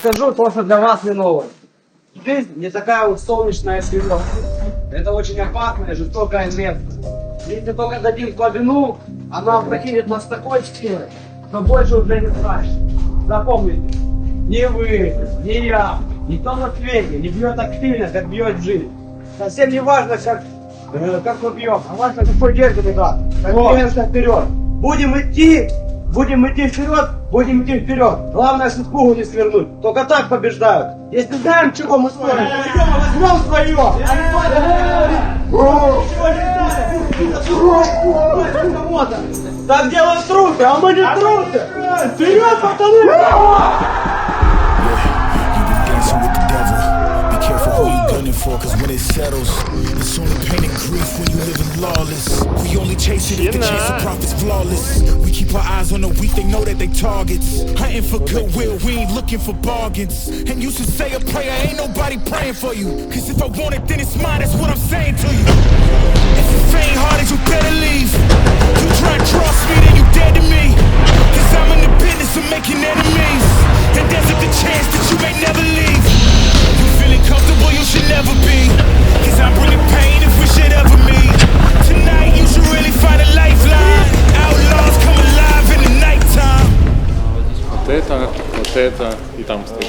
Скажу то, что для вас не новое. Жизнь не такая вот солнечная и светлая. Это очень опасное, жестокое место. Если только дадим слабину, она прокинет нас такой силой, что больше уже не страшно. Запомните, ни вы, ни я, никто на свете не бьет так сильно, как бьет жизнь. Совсем не важно, как, э, как мы бьем, а важно, какой держит удар. Как двигаемся вперед. Будем идти, будем идти вперед, будем идти вперед. Главное, с испугу не свернуть. Только так побеждают. Если знаем, чего мы стоим, идем и возьмем свое. А не надо говорить, кому-то. Так делают трусы, а мы не трусы. Вперед, пацаны! For, cause when it settles, it's only pain and grief when you living lawless. We only chase it if the chase of profit's flawless. We keep our eyes on the weak, they know that they targets. Hunting for goodwill, we ain't looking for bargains. And you should say a prayer, ain't nobody praying for you. Cause if I want it, then it's mine, that's what I'm saying to you. If you faint hearted, you better leave. You try and cross me, then you dead to me. Cause I'm in the business of making enemies. And there's a good chance that you may never leave. Feeling comfortable, you should never be. Cause I'm bringing pain if we should ever meet. Tonight, you should really find a lifeline. Outlaws come alive in the nighttime. Вот это, вот это и там стоит.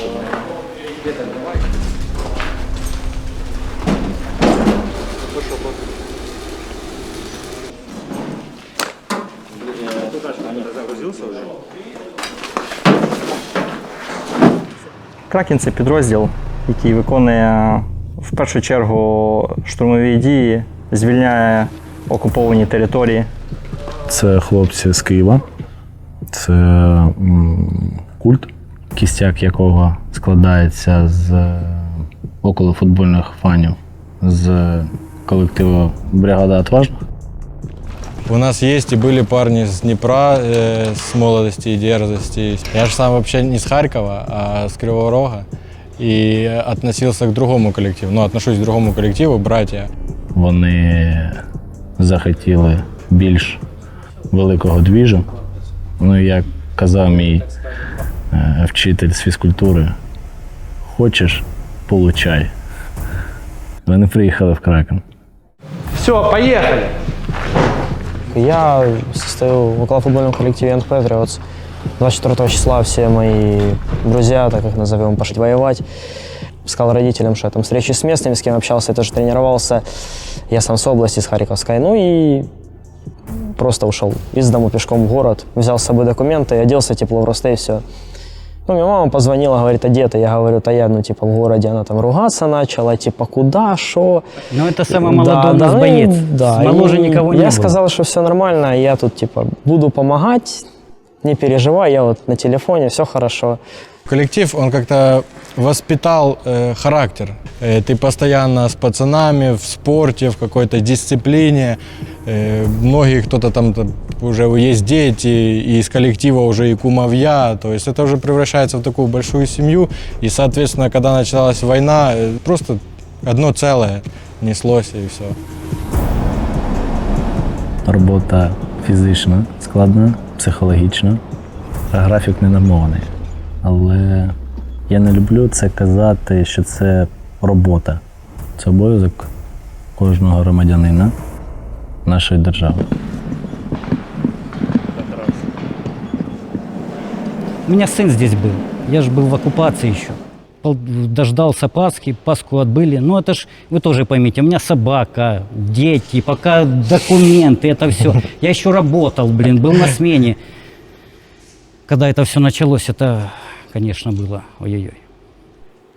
Кракен це підрозділ, який виконує в першу чергу штурмові дії, звільняє окуповані території. Це хлопці з Києва. Це культ, кістяк якого складається з околофутбольних фанів з колективу Бригада Отважних. У нас есть и были парни с Днепра, э, с молодости и дерзости. Я же сам вообще не с Харькова, а с Кривого Рога. И относился к другому коллективу. Ну, отношусь к другому коллективу, братья. Вони захотіли більш великого двіжу. Ну, як казав мій е, вчитель з фізкультури, хочеш, получай. Вони приїхали в Кракен. Все, поехали. Я состою в околофутбольном коллективе Young Patriots. 24 числа все мои друзья, так их назовем, пошли воевать. Сказал родителям, что я там встречи с местными, с кем общался, я тоже тренировался. Я сам с области, с Харьковской. Ну и просто ушел из дома пешком в город, взял с собой документы, оделся тепло в росте и все. Ну, мне мама позвонила, говорит, а где ты? Я говорю, да я, ну, типа, в городе. Она там ругаться начала, типа, куда, что? Ну, это самый молодой нас ну, боец. Да, Моложе и никого не Я было. сказал, что все нормально, я тут, типа, буду помогать, не переживай, я вот на телефоне, все хорошо. Коллектив, он как-то воспитал э, характер. Э, ты постоянно с пацанами в спорте, в какой-то дисциплине. Э, многие кто-то там уже есть дети, и из коллектива уже и кумовья. То есть это уже превращается в такую большую семью. И, соответственно, когда началась война, э, просто одно целое неслось и все. Робота фізична, складна, психологічна, графік не нормований. Але я не люблю це казати, що це робота. Це обов'язок кожного громадянина нашої держави. У меня сын здесь был. Я же был в оккупации еще. Дождался Пасхи, Пасху отбыли. Ну, это ж, вы тоже поймите, у меня собака, дети, пока документы, это все. Я еще работал, блин, был на смене. Когда это все началось, это, конечно, было ой-ой-ой.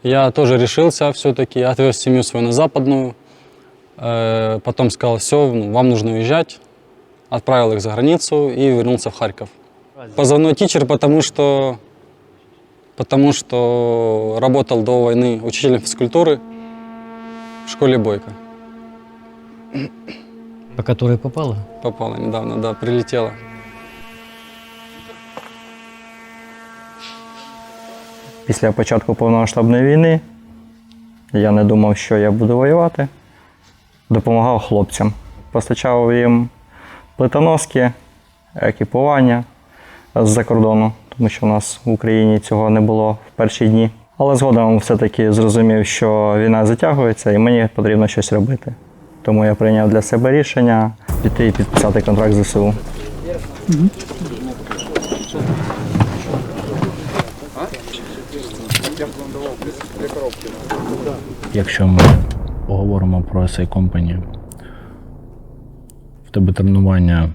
Я тоже решился все-таки, отвез семью свою на западную. Э, Потом сказал, все, вам нужно уезжать. Отправил их за границу и вернулся в Харьков. Позывной тичер, потому что, потому что работал до войны учителем физкультуры в школе Бойко. По которой попало. Попала недавно, да, прилетела. Після початку повномасштабної війни я не думав, що я буду воювати. Допомагав хлопцям. Постачав їм плитоноски, екіпування з-за кордону, тому що в нас в Україні цього не було в перші дні Але згодом все-таки зрозумів, що війна затягується і мені потрібно щось робити. Тому я прийняв для себе рішення піти і підписати контракт з ЗСУ. Якщо ми поговоримо про SI Company, в тебе тренування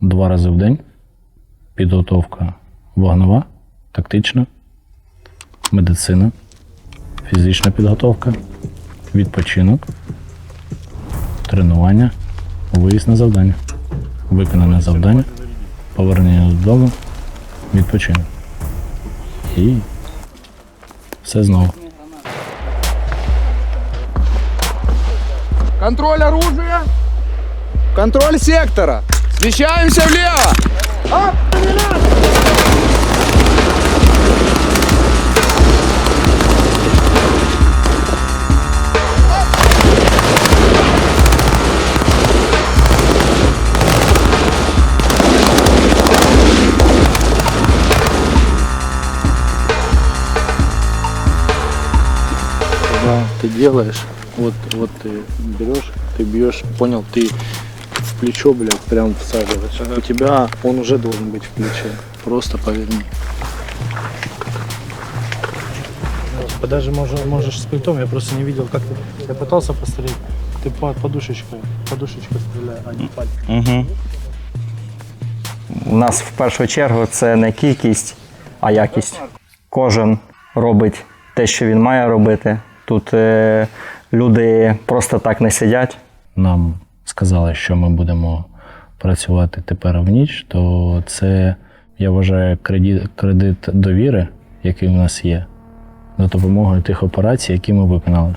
два рази в день, підготовка вогнева, тактична, медицина, фізична підготовка, відпочинок, тренування, виїзд на завдання, виконане завдання, повернення додому, відпочинок. І все знову. Контроль оружия. Контроль сектора. Смещаемся влево. когда делаешь, вот, вот ты берешь, ты бьешь, понял, ты в плечо, блядь, прям всаживаешь. У тебя он уже должен быть в плече. Просто поверни. Даже можешь, можешь с плитом, я просто не видел, как ты. Я пытался посмотреть. Ты по подушечкой, подушечкой стреляй, а не пальцем. Угу. У нас в першу чергу це не кількість, а якість. Кожен робить те, що він має робити. Тут е, люди просто так не сидять. нам сказали, що ми будемо працювати тепер в ніч, то це, я вважаю, кредит, кредит довіри, який в нас є, за допомогою тих операцій, які ми виконали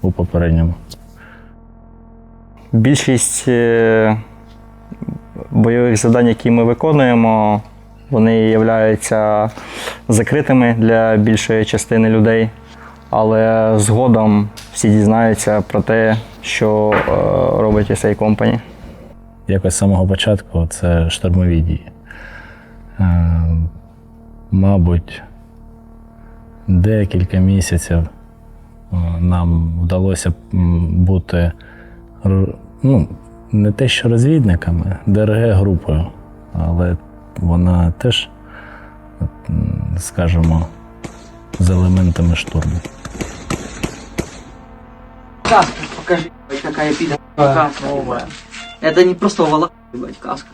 у попередньому. Більшість е, бойових завдань, які ми виконуємо, вони являються закритими для більшої частини людей. Але згодом всі дізнаються про те, що е, робить SI Company. Якось з самого початку це штурмові дії. Е, мабуть, декілька місяців е, нам вдалося бути ну, не те, що розвідниками, ДРГ-групою, але вона теж, скажімо, з елементами штурму. Каска, покажи, ебать, какая пидор. Каска новая. Это не просто вала, ебать, каска.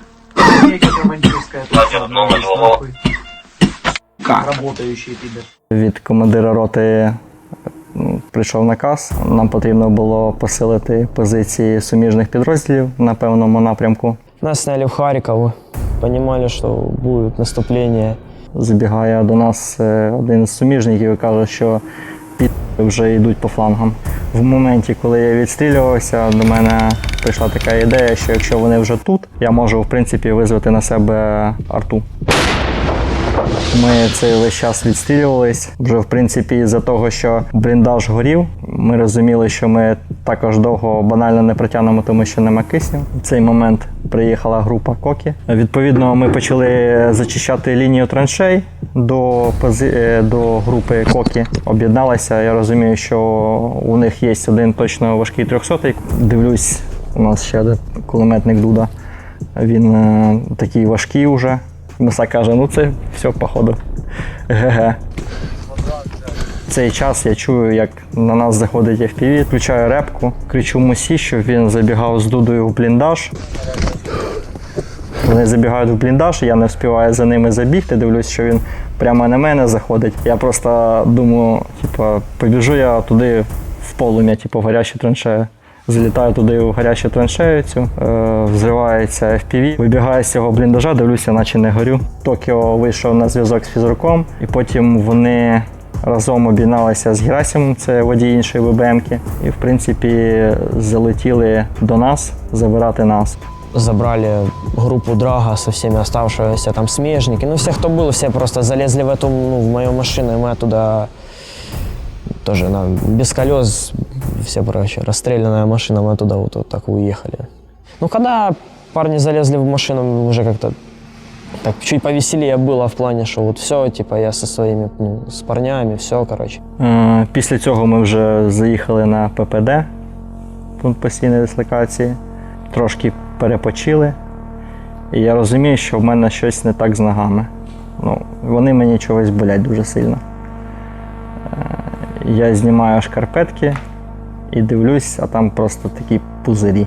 Работающий пидор. Від командира роти прийшов наказ. Нам потрібно було посилити позиції суміжних підрозділів на певному напрямку. Нас сняли в Харьков, понимали, что будет наступление. Забігає до нас е, один з суміжників і каже, що під вже йдуть по флангам. В моменті, коли я відстрілювався, до мене прийшла така ідея, що якщо вони вже тут, я можу в принципі визвати на себе арту. Ми цей весь час відстрілювались. Вже в принципі, з-за того, що бліндаж горів, ми розуміли, що ми також довго банально не протягнемо, тому що нема кисню. В цей момент приїхала група Кокі. Відповідно, ми почали зачищати лінію траншей до, е, до групи Кокі. Об'єдналися. Я розумію, що у них є один точно важкий трьохсотий. Дивлюсь, у нас ще один кулеметник Дуда. Він е, такий важкий уже. Муса каже, ну це все, походу. ГГ. Цей час я чую, як на нас заходить FPV, включаю репку, кричу Мусі, щоб він забігав з дудою в бліндаж. Вони забігають в бліндаж, я не встигаю за ними забігти, дивлюсь, що він прямо на мене заходить. Я просто думаю, типу, побіжу я туди в полум'я, типу, в гарячу траншею. Залітаю туди в гарячу траншею цю, е, взривається FPV, вибігаю з цього бліндажа, дивлюся, наче не горю. Токіо вийшов на зв'язок з фізруком, і потім вони разом об'єдналися з Герасимом, це водій іншої ВБМки, і в принципі залетіли до нас забирати нас Забрали группу Драга со всеми оставшимися там смежники. Ну, все, кто был, все просто залезли в эту, ну, в мою машину, и мы оттуда тоже на, без колес, все, короче, расстрелянная машина, мы оттуда вот, вот так уехали. Ну, когда парни залезли в машину, уже как-то Так чуть повеселее было в плане, что вот все, типа я со своими, ну, с парнями, все, короче. Е, Після цього ми вже заїхали на ППД, пункт постійної дислокації, трошки перепочили. І я розумію, що в мене щось не так з ногами. Ну, вони мені чогось болять дуже сильно. Е, Я знімаю шкарпетки і дивлюсь, а там просто такі пузирі.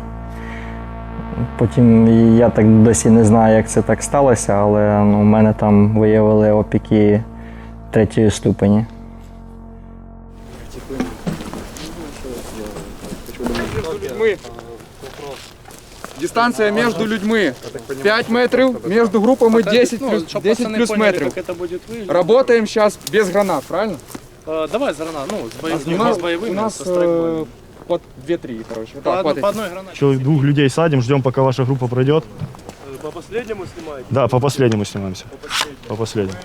Потім я так досі не знаю, як це так сталося, але ну, в мене там виявили опіки третьої ступені. Мы. Дистанция между людьми 5 метров, между группами 10 плюс, 10 плюс метров. Работаем сейчас без гранат, правильно? Э, давай за гранат, ну, с, боев... у нас, с боевыми, у нас э, под 2-3, короче. Вот по, так, по одной гранате. Человек двух людей садим, ждем, пока ваша группа пройдет. По последнему снимаете? Да, по последнему снимаемся. По последнему.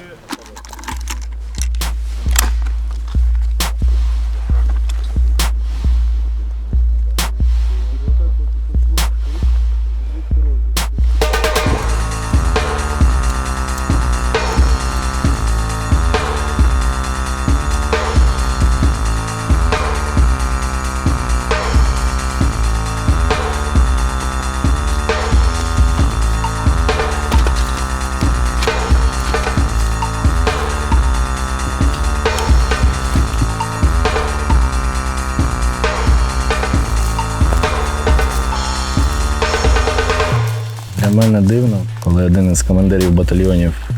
Мене дивно, коли один із командирів батальйонів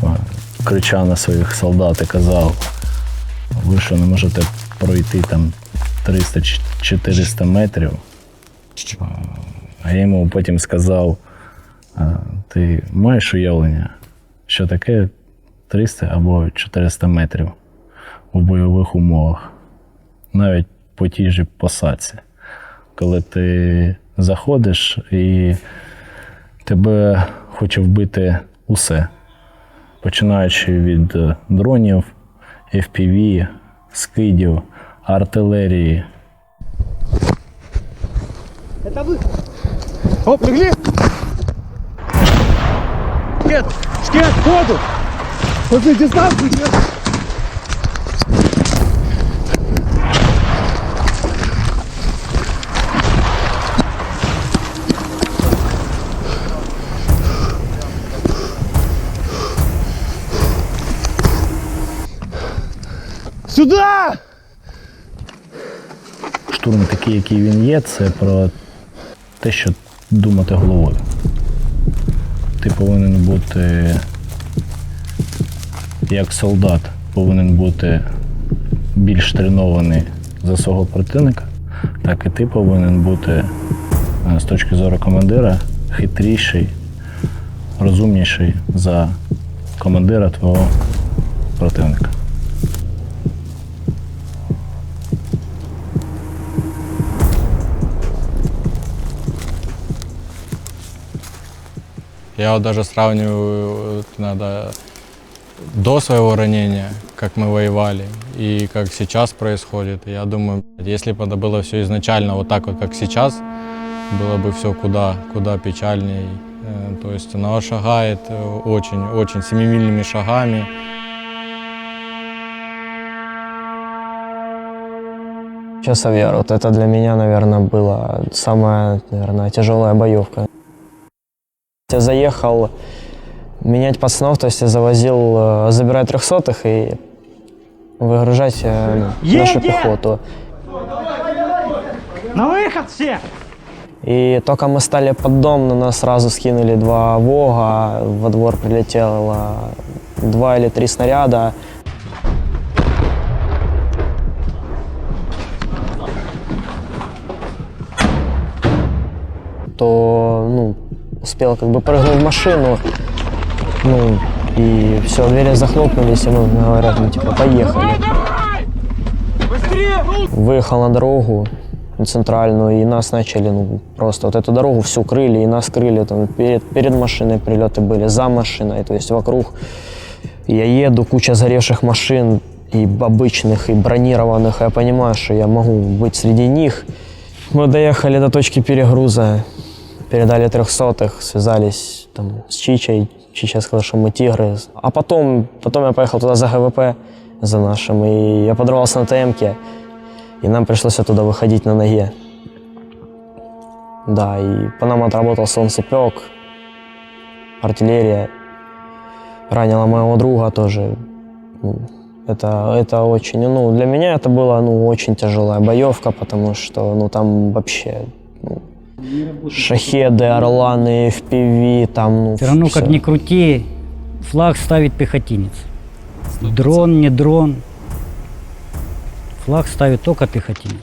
кричав на своїх солдат і казав, ви що не можете пройти там 300-400 метрів. А, А я йому потім сказав, ти маєш уявлення, що таке 300 або 400 метрів у бойових умовах, навіть по тій же посадці. Коли ти заходиш і тебе хоче вбити усе, починаючи від е, дронів, FPV, скидів, артилерії. Оп, легли! Шкет! Шкет, воду! После дистанции! Сюда! Штурм такий, який він є, це про те, що думати головою. Ти повинен бути, як солдат, повинен бути більш тренований за свого противника, так і ти повинен бути е, з точки зору командира хитріший, розумніший за командира твого противника. Я вот даже сравниваю иногда до своего ранения, как мы воевали, и как сейчас происходит. Я думаю, если бы это было все изначально вот так вот, как сейчас, было бы все куда, куда печальней. Э, То есть она шагает э, очень, очень семимильными шагами. Честно верю, вот это для меня, наверное, была самая, наверное, тяжелая боевка. Я заехал менять пацанов, то есть я завозил, э, забирать трехсотых и выгружать э, нашу пехоту. На выход все! И только мы стали под дом, на нас сразу скинули два ВОГа, во двор прилетело два или три снаряда. То, ну, успел как бы прыгнуть в машину, ну, и все, двери захлопнулись, и мы говорят, ну, типа, поехали. Выехал на дорогу, центральную, и нас начали ну, просто вот эту дорогу всю крыли, и нас крыли там перед, перед машиной прилеты были, за машиной, то есть вокруг. Я еду, куча заревших машин, и обычных, и бронированных, и я понимаю, что я могу быть среди них. Мы доехали до точки перегруза, передали трехсотых, связались там с Чичей. Чича сказал, что мы тигры. А потом, потом я поехал туда за ГВП, за нашим, и я подорвался на ТМке, и нам пришлось оттуда выходить на ноге. Да, и по нам отработал солнцепек, артиллерия. Ранила моего друга тоже. Ну, Это, это очень, ну, для меня это была, ну, очень тяжелая боевка, потому что, ну, там вообще, ну, шахеды, орланы, FPV, там, ну, Все равно, как всё. ни крути, флаг ставит пехотинец. Дрон, не дрон. Флаг ставит только пехотинец.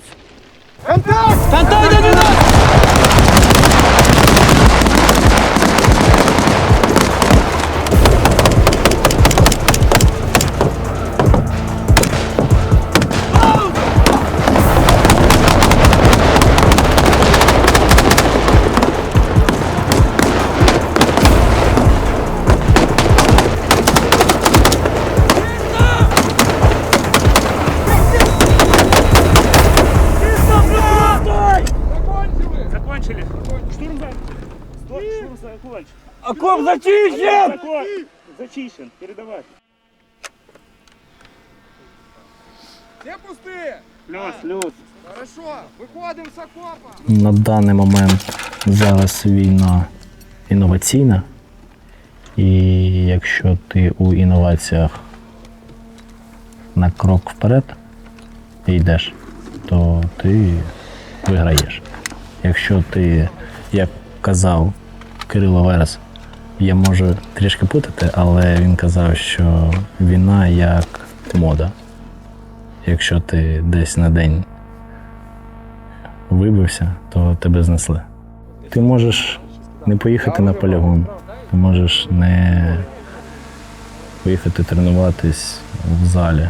Окоп зачищен! Зачищен, передавай. Все пустые? Плюс, плюс. Хорошо, выходим с окопа. На даний момент зараз війна інноваційна, і якщо ти у інноваціях на крок вперед йдеш, то ти виграєш. Якщо ти, як казав Кирило Верес, я можу трішки путати, але він казав, що війна як мода. Якщо ти десь на день вибився, то тебе знесли. Ти можеш не поїхати на полігон, ти можеш не поїхати тренуватись в залі.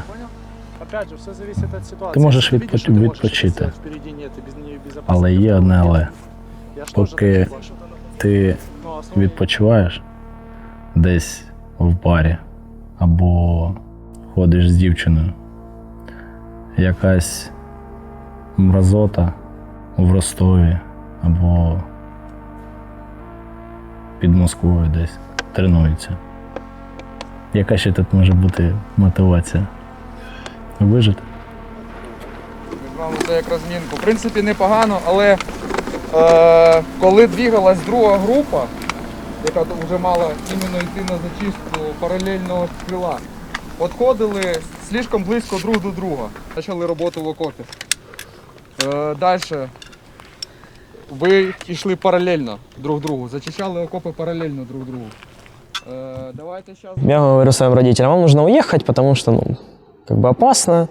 Опять же, все зависит от ситуации. Ти можеш Если ты видишь, відпо- что ты можешь відпочити, решиться, впереди нет, и без нее безопасно. але є одне але. Я ж тоже Поки знаю, что-то на- ти Ну, основные- відпочиваєш десь в барі або ходиш з дівчиною, якась мразота в Ростові або під Москвою десь тренується. Яка ще тут може бути мотивація? Вижити? Це як розмінку. В принципі, непогано, але е, коли двігалась друга група, яка тут вже мала іменно йти на зачистку паралельного крила, підходили слишком близько друг до друга. Почали роботу в окопі. Е, Далі. Ви йшли паралельно друг другу, зачищали окопи паралельно друг другу. Е, давайте зараз. Я говорю своим родителям, вам нужно уехать, потому что, ну, как бы опасно.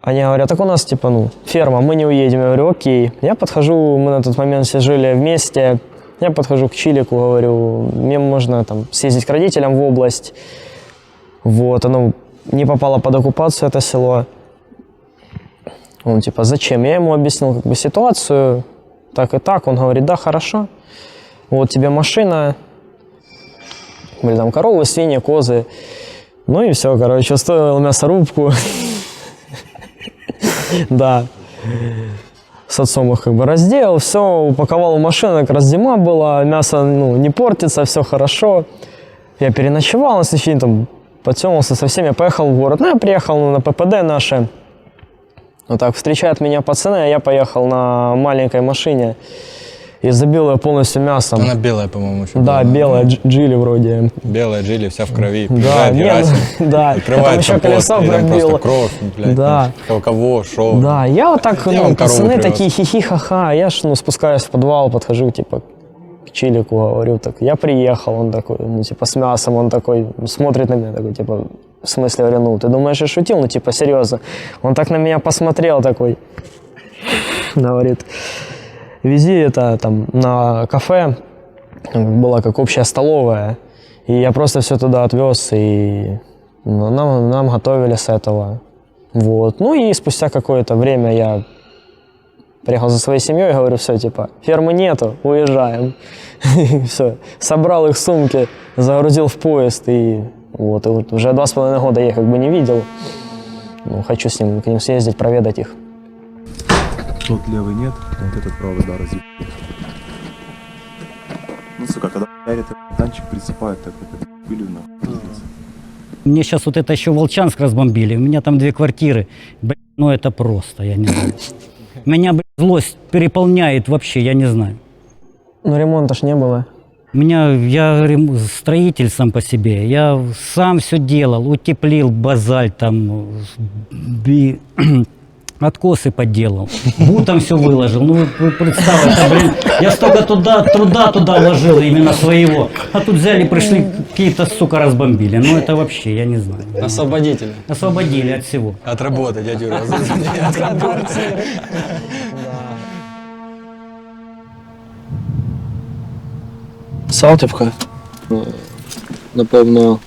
Они говорят, так у нас, типа, ну, ферма, мы не уедем. Я говорю, окей. Я подхожу, мы на тот момент все жили вместе. я подхожу к Чилику, говорю, мне можно там съездить к родителям в область. Вот, оно не попало под оккупацию, это село. Он типа, зачем? Я ему объяснил как бы ситуацию, так и так. Он говорит, да, хорошо. Вот тебе машина, были там коровы, свиньи, козы. Ну и все, короче, устроил мясорубку. Да. С отцом их как бы разделал, все, упаковал в машину, как раз зима была, мясо ну, не портится, все хорошо. Я переночевал, на следующий день там подтемался со всеми, поехал в город. Ну, я приехал ну, на ППД наше. Вот так встречают меня пацаны, а я поехал на маленькой машине и забил ее полностью мясом. Она белая, по-моему, еще. Да, была. белая, дж- джили вроде. Белая джили, вся в крови. Да, Приезжает не, Герасим, ну, да. Открывает еще колесо и там просто кровь, блядь. Да. там Кого, шо. Да, я вот так, Я ну, пацаны привез. такие хихи-ха-ха, я ж, ну, спускаюсь в подвал, подхожу, типа, к Чилику, говорю, так, я приехал, он такой, ну, типа, с мясом, он такой, смотрит на меня, такой, типа, в смысле, говорю, ну, ты думаешь, я шутил? Ну, типа, серьезно. Он так на меня посмотрел, такой, говорит, вези это, там, на кафе, была как общая столовая, и я просто все туда отвез, и ну, нам, нам готовили с этого. Вот. Ну и спустя какое-то время я приехал за своей семьей и говорю, все, типа, фермы нету, уезжаем. все, собрал их сумки, загрузил в поезд и вот, и вот уже два с половиной года я их как бы не видел. Ну, хочу с ним, к ним съездить, проведать их. Тот левый нет, вот этот правый, да, разъеб. Ну, сука, когда ярит танчик присыпают, так это пылью нахуй. Мне сейчас вот это еще Волчанск разбомбили. У меня там две квартиры. Блин, ну это просто, я не знаю. Меня, блин, злость переполняет вообще, я не знаю. Ну, ремонта ж не было. У меня, я рем- строитель сам по себе. Я сам все делал, утеплил базальт, там, би- откосы подделал. Бутом все выложил. Ну, вы, представьте, блин, я столько туда, труда туда вложил, именно своего. А тут взяли, пришли, какие-то, сука, разбомбили. Ну, это вообще, я не знаю. Освободители. Освободили от всего. От работы, дядя Юра. От работы. Салтівка, напевно,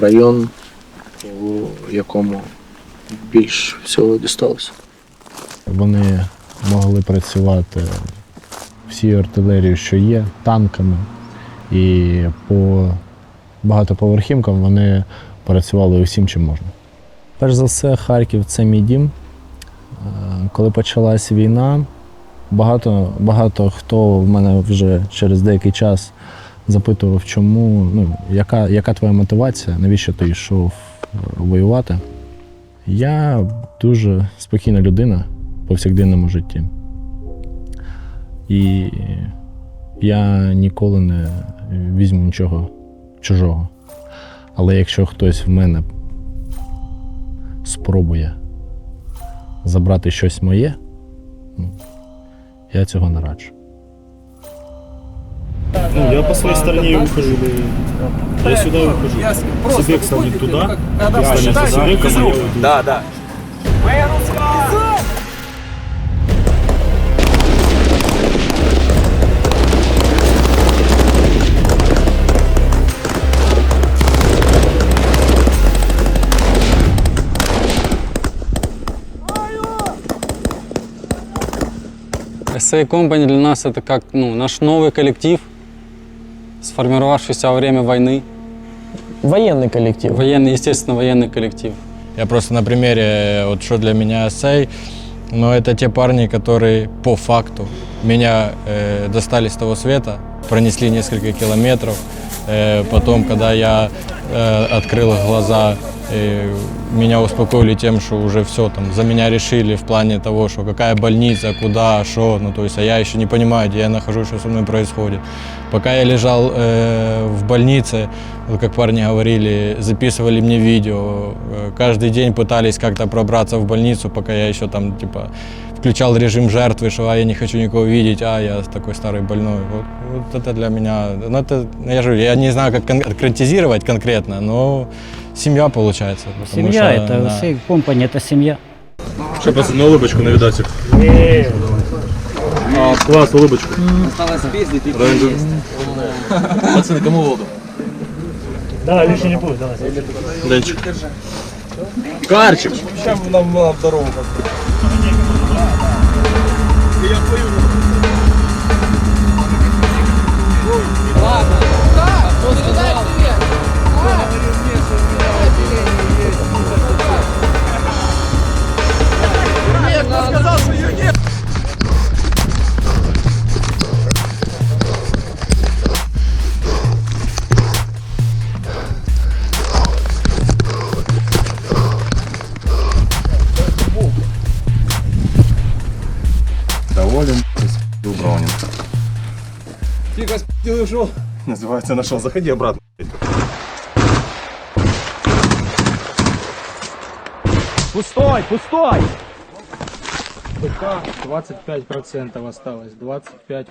район, у якому більш всього дісталося. Вони могли працювати всією артилерією, що є, танками. І по багатоповерхівкам вони працювали усім, чим можна. Перш за все, Харків це мій дім. Е, Коли почалась війна, багато, багато хто в мене вже через деякий час запитував, чому, ну, яка, яка твоя мотивація, навіщо ти йшов е, воювати. Я дуже спокійна людина в повсякденному житті. І я ніколи не візьму нічого чужого. Але якщо хтось в мене спробує забрати щось моє, ну, я цього не раджу. Ну, я по своей стороне и ухожу. Я сюда ухожу. Себе станет туда, станется себе, кому Да, да. SA Company для нас это как ну, наш новый коллектив, сформировавшийся во время войны. Военный коллектив. Военный, естественно, военный коллектив. Я просто на примере, вот что для меня эссей, но это те парни, которые по факту меня э, достали с того света, пронесли несколько километров. Э, потом, когда я э, открыл глаза, э, меня успокоили тем, что уже все там за меня решили в плане того, что какая больница, куда, что, ну то есть, а я еще не понимаю, где я нахожусь, что со мной происходит. Пока я лежал э, в больнице, вот как парни говорили, записывали мне видео, э, каждый день пытались как-то пробраться в больницу, пока я еще там типа включал режим жертвы, что а, я не хочу никого видеть, а я такой старый больной. Вот, Вот это для меня, ну это, ну, я же, я не знаю, как кон- конкретизировать конкретно, но семья получается. потому Семья, что, это да. компания, это семья. Что, пацаны, улыбочку на видосик? А, класс, улыбочку. Осталось пиздить и Пацаны, кому воду? Да, лишний не будет, давай. Денчик. Карчик. Сейчас нам на дорогу. Доволен, Называется нашел. Заходи обратно. Пустой, пустой! ПК 25% осталось, 25%.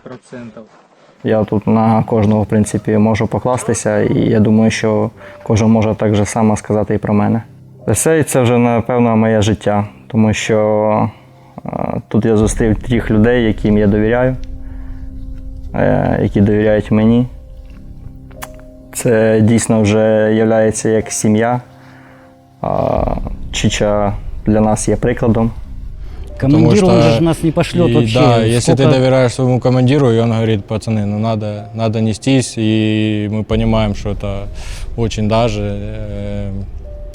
Я тут на кожного, в принципі, можу покластися, і я думаю, що кожен може так же само сказати і про мене. Есей це вже, напевно, моє життя, тому що е, тут я зустрів тих людей, яким я довіряю, е, які довіряють мені. Це дійсно вже є як сім'я. А Чича для нас є прикладом. Командир, Потому он что- же нас не пошлет И вообще. Да, если ты Сколько- доверяешь своему командиру, и он говорит, пацаны, ну надо, надо нестись, и мы понимаем, что это очень даже. э,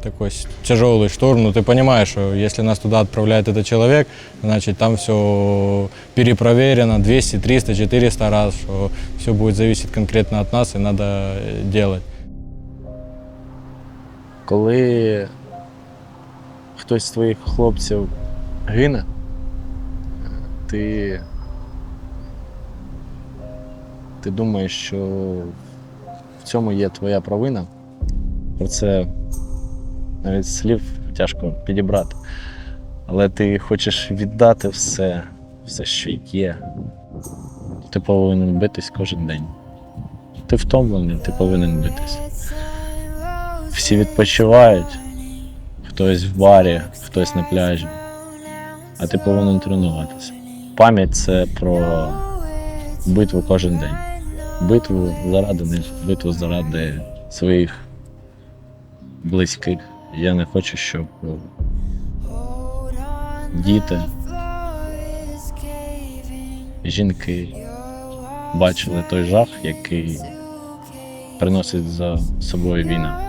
такой с- тяжелый штурм, но ты понимаешь, что если нас туда отправляет этот человек, значит там все перепроверено 200, 300, 400 раз, что все будет зависеть конкретно от нас и надо э, делать. Коли хтось з твоїх хлопців гине, ти, ти думаєш, що в цьому є твоя провина. Про це навіть слів тяжко підібрати. Але ти хочеш віддати все, все, що є. Ти повинен битись кожен день. Ти втомлений, ти повинен битись. Всі відпочивають, хтось в барі, хтось на пляжі, а ти повинен тренуватися. Пам'ять це про битву кожен день. Битву заради них, битву заради своїх близьких. Я не хочу, щоб діти, жінки бачили той жах, який приносить за собою війна.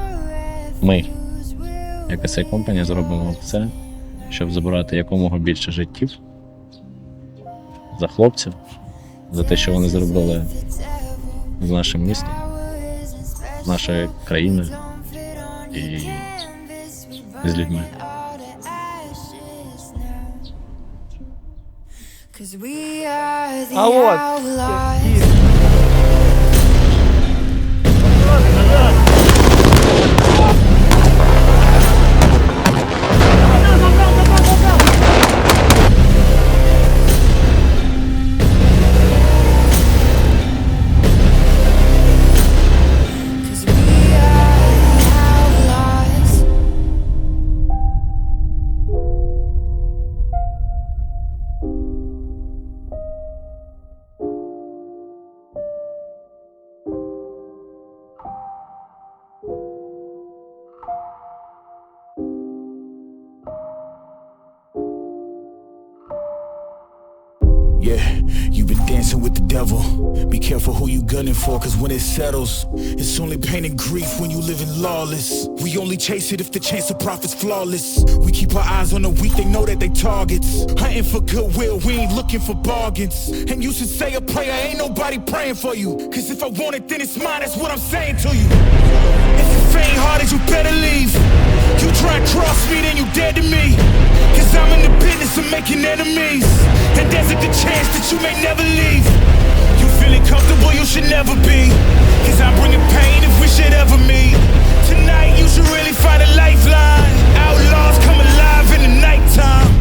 Ми, як SI Company, зробимо все, щоб забирати якомога більше життів за хлопців, за те, що вони зробили з нашим містом, з нашою країною і з людьми. А вот. Yeah, you've been dancing with the devil. Be careful who you gunning for, cause when it settles, it's only pain and grief when you living lawless. We only chase it if the chance of profit's flawless. We keep our eyes on the weak, they know that they targets. Hunting for goodwill, we ain't looking for bargains. And you should say a prayer, ain't nobody praying for you. Cause if I want it, then it's mine, that's what I'm saying to you. If it faint hearted, you better leave. You try and cross me, then you dead to me. Cause I'm in the business of making enemies. And there's a good chance that you may never leave. You feeling comfortable, you should never be. Cause I'm bringing pain if we should ever meet. Tonight, you should really find a lifeline. Outlaws come alive in the nighttime.